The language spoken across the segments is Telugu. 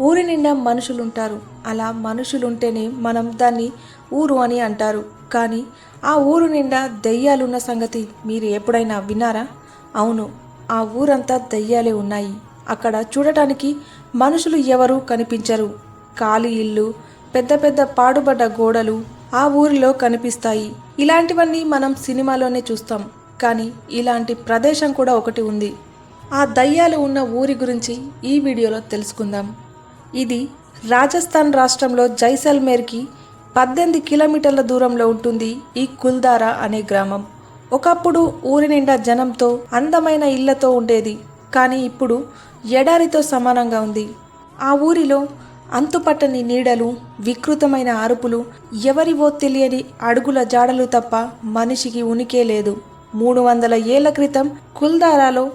ఊరి నిండా మనుషులుంటారు. అలా మనుషులుంటేనే మనం దాన్ని ఊరు అని అంటారు. కానీ ఆ ఊరు నిండా దెయ్యాలున్న సంగతి మీరు ఎప్పుడైనా విన్నారా? అవును ఆ ఊరంతా దెయ్యాలే ఉన్నాయి. అక్కడ చూడటానికి మనుషులు ఎవరూ కనిపించరు. ఖాళీ ఇల్లు పెద్ద పెద్ద పాడుబడ్డ గోడలు ఆ ఊరిలో కనిపిస్తాయి. ఇలాంటివన్నీ మనం సినిమాలోనే చూస్తాం. కానీ ఇలాంటి ప్రదేశం కూడా ఒకటి ఉంది. ఆ దయ్యాలు ఉన్న ఊరి గురించి ఈ వీడియోలో తెలుసుకుందాం. ఇది రాజస్థాన్ రాష్ట్రంలో జైసల్మేర్కి పద్దెనిమిది కిలోమీటర్ల దూరంలో ఉంటుంది ఈ కుల్దారా అనే గ్రామం. ఒకప్పుడు ఊరి నిండా జనంతో అందమైన ఇళ్ళతో ఉండేది. కానీ ఇప్పుడు ఎడారితో సమానంగా ఉంది. ఆ ఊరిలో అంతుపట్టని నీడలు వికృతమైన అరుపులు ఎవరివో తెలియని అడుగుల జాడలు తప్ప మనిషికి ఉనికే లేదు. మూడు వందల ఏళ్ళ క్రితం కుల్దారాలో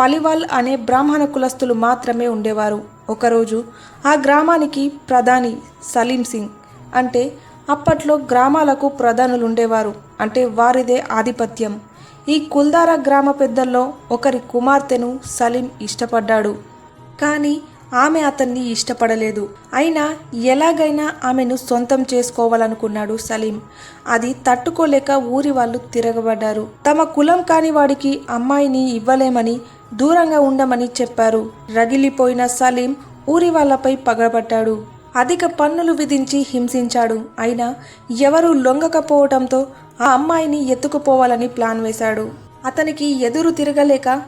పలివాల్ అనే బ్రాహ్మణ కులస్తులు మాత్రమే ఉండేవారు. ఒకరోజు ఆ గ్రామానికి ప్రధాని సలీం సింగ్ అంటే అప్పట్లో గ్రామాలకు ప్రధానులు ఉండేవారు అంటే వారిదే ఆధిపత్యం. ఈ కుల్దారా గ్రామ పెద్దల్లో ఒకరి కుమార్తెను సలీం ఇష్టపడ్డాడు. కానీ ఆమె అతన్ని ఇష్టపడలేదు. అయినా ఎలాగైనా ఆమెను సొంతం చేసుకోవాలనుకున్నాడు సలీం. అది తట్టుకోలేక ఊరి వాళ్ళు తిరగబడ్డారు. తమ కులం కాని వాడికి అమ్మాయిని ఇవ్వలేమని దూరంగా ఉండమని చెప్పారు. రగిలిపోయిన సలీం ఊరి వాళ్ళపై పగబట్టాడు అధిక పన్నులు విధించి హింసించాడు. అయినా ఎవరూ లొంగకపోవడంతో ఆ అమ్మాయిని ఎత్తుకుపోవాలని ప్లాన్ వేశాడు. అతనికి ఎదురు తిరగలేక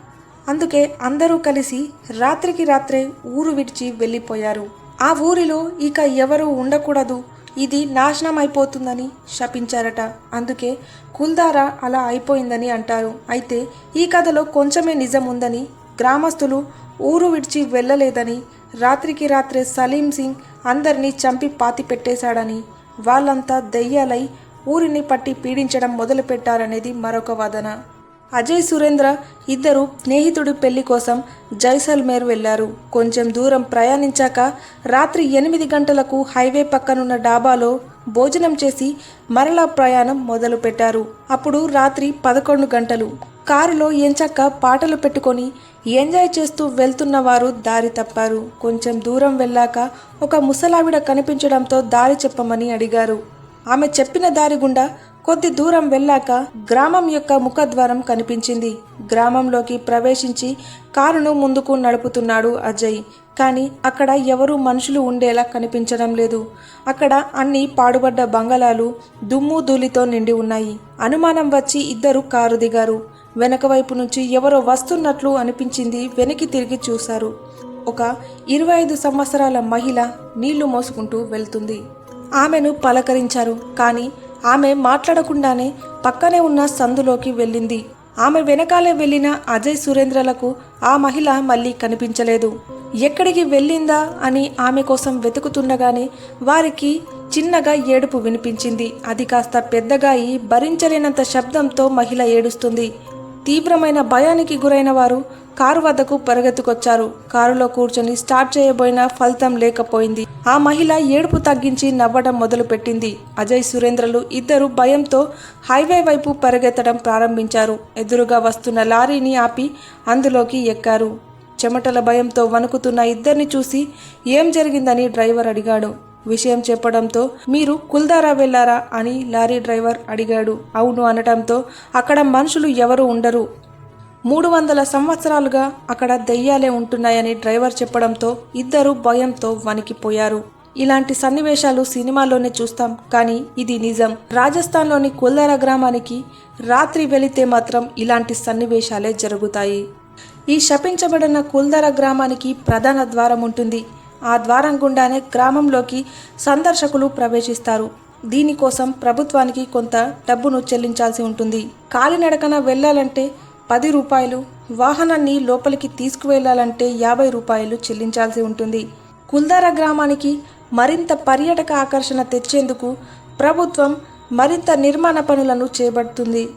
అందుకే అందరూ కలిసి రాత్రికి రాత్రే ఊరు విడిచి వెళ్ళిపోయారు. ఆ ఊరిలో ఇక ఎవరూ ఉండకూడదు. ఇది నాశనం అయిపోతుందని శపించారట. అందుకే కుల్దారా అలా అయిపోయిందని అంటారు. అయితే ఈ కథలో కొంచెమే నిజం ఉందని గ్రామస్తులు ఊరు విడిచి వెళ్ళలేదని రాత్రికి రాత్రే సలీం సింగ్ అందరినీ చంపి పాతి పెట్టేశాడని వాళ్ళంతా దెయ్యాలై ఊరిని పట్టి పీడించడం మొదలుపెట్టారనేది మరొక వాదన. అజయ్ సురేంద్ర ఇద్దరు స్నేహితుడి పెళ్ళి కోసం జైసల్మేర్ వెళ్ళారు కొంచెం దూరం ప్రయాణించాక రాత్రి ఎనిమిది గంటలకు హైవే పక్కనున్న డాబాలో భోజనం చేసి మరలా ప్రయాణం మొదలు పెట్టారు అప్పుడు రాత్రి పదకొండు గంటలు. కారులో ఎంచక్క పాటలు పెట్టుకొని ఎంజాయ్ చేస్తూ వెళ్తున్న వారు దారి తప్పారు. కొంచెం దూరం వెళ్ళాక ఒక ముసలావిడ కనిపించడంతో దారి చెప్పమని అడిగారు. ఆమె చెప్పిన దారి గుండా కొద్ది దూరం వెళ్ళాక గ్రామం యొక్క ముఖద్వారం కనిపించింది. గ్రామంలోకి ప్రవేశించి కారును ముందుకు నడుపుతున్నాడు అజయ్. కానీ అక్కడ ఎవరూ మనుషులు ఉండేలా కనిపించడం లేదు. అక్కడ అన్ని పాడుబడ్డ బంగళాలు దుమ్ము ధూళితో నిండి ఉన్నాయి. అనుమానం వచ్చి ఇద్దరు కారు దిగారు. వెనక వైపు నుంచి ఎవరో వస్తున్నట్లు అనిపించింది వెనక్కి తిరిగి చూశారు. ఒక ఇరవై ఐదు సంవత్సరాల మహిళ నీళ్ళు మోసుకుంటూ వెళ్తుంది. ఆమెను పలకరించారు. కానీ ఆమె మాట్లాడకుండానే పక్కనే ఉన్న సందులోకి వెళ్ళింది. ఆమె వెనకాలే వెళ్ళిన అజయ్ సురేంద్రలకు ఆ మహిళ మళ్ళీ కనిపించలేదు. ఎక్కడికి వెళ్ళిందా అని ఆమె కోసం వెతుకుతుండగానే వారికి చిన్నగా ఏడుపు వినిపించింది. అది కాస్త పెద్దగా అయి భరించలేనంత శబ్దంతో మహిళ ఏడుస్తుంది. తీవ్రమైన భయానికి గురైన వారు కారు వద్దకు పరిగెత్తుకొచ్చారు. కారులో కూర్చొని స్టార్ట్ చేయబోయినా ఫలితం లేకపోయింది. ఆ మహిళ ఏడుపు తగ్గించి నవ్వడం మొదలుపెట్టింది. అజయ్ సురేంద్రలు ఇద్దరు భయంతో హైవే వైపు పరిగెత్తడం ప్రారంభించారు. ఎదురుగా వస్తున్న లారీని ఆపి అందులోకి ఎక్కారు. చెమటల భయంతో వణుకుతున్న ఇద్దరిని చూసి ఏం జరిగిందని డ్రైవర్ అడిగాడు. విషయం చెప్పడంతో మీరు కుల్దారా వెళ్ళారా? అని లారీ డ్రైవర్ అడిగాడు. అవును అనటంతో అక్కడ మనుషులు ఎవరు ఉండరు. మూడు వందల సంవత్సరాలుగా అక్కడ దెయ్యాలే ఉంటున్నాయని డ్రైవర్ చెప్పడంతో ఇద్దరు భయంతో వణికిపోయారు. ఇలాంటి సన్నివేశాలు సినిమాలోనే చూస్తాం కానీ ఇది నిజం. రాజస్థాన్లోని కుల్దారా గ్రామానికి రాత్రి వెళితే మాత్రం ఇలాంటి సన్నివేశాలే జరుగుతాయి. ఈ శపించబడిన కుల్దారా గ్రామానికి ప్రధాన ద్వారం ఉంటుంది. ఆ ద్వారం గుండానే గ్రామంలోకి సందర్శకులు ప్రవేశిస్తారు. దీనికోసం ప్రభుత్వానికి కొంత డబ్బును చెల్లించాల్సి ఉంటుంది. కాలినడకన వెళ్ళాలంటే పది రూపాయలు వాహనాన్ని లోపలికి తీసుకువెళ్ళాలంటే యాభై రూపాయలు చెల్లించాల్సి ఉంటుంది. కుల్దారా గ్రామానికి మరింత పర్యాటక ఆకర్షణ తెచ్చేందుకు ప్రభుత్వం మరింత నిర్మాణ పనులను చేపడుతుంది.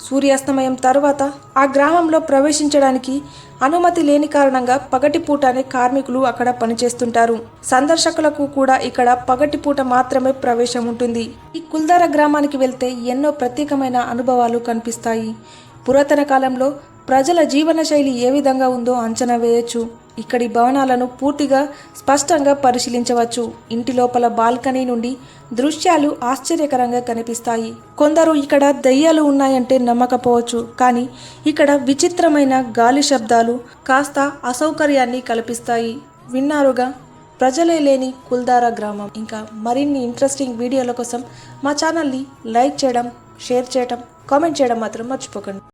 సూర్యాస్తమయం తర్వాత ఆ గ్రామంలో ప్రవేశించడానికి అనుమతి లేని కారణంగా పగటిపూటనే కార్మికులు అక్కడ పనిచేస్తుంటారు. సందర్శకులకు కూడా ఇక్కడ పగటిపూట మాత్రమే ప్రవేశం ఉంటుంది. ఈ కుల్దార గ్రామానికి వెళ్తే ఎన్నో ప్రత్యేకమైన అనుభవాలు కనిపిస్తాయి. పురాతన కాలంలో ప్రజల జీవన శైలి ఏ విధంగా ఉందో అంచనా వేయొచ్చు. ఇక్కడి భవనాలను పూర్తిగా స్పష్టంగా పరిశీలించవచ్చు. ఇంటి లోపల బాల్కనీ నుండి దృశ్యాలు ఆశ్చర్యకరంగా కనిపిస్తాయి. కొందరు ఇక్కడ దయ్యాలు ఉన్నాయంటే నమ్మకపోవచ్చు. కానీ ఇక్కడ విచిత్రమైన గాలి శబ్దాలు కాస్త అసౌకర్యాన్ని కల్పిస్తాయి. విన్నారుగా? ప్రజలే లేని కుల్దారా గ్రామం. ఇంకా మరిన్ని ఇంట్రెస్టింగ్ వీడియోల కోసం మా ఛానల్ని లైక్ చేయడం షేర్ చేయడం కామెంట్ చేయడం మాత్రం మర్చిపోకండి.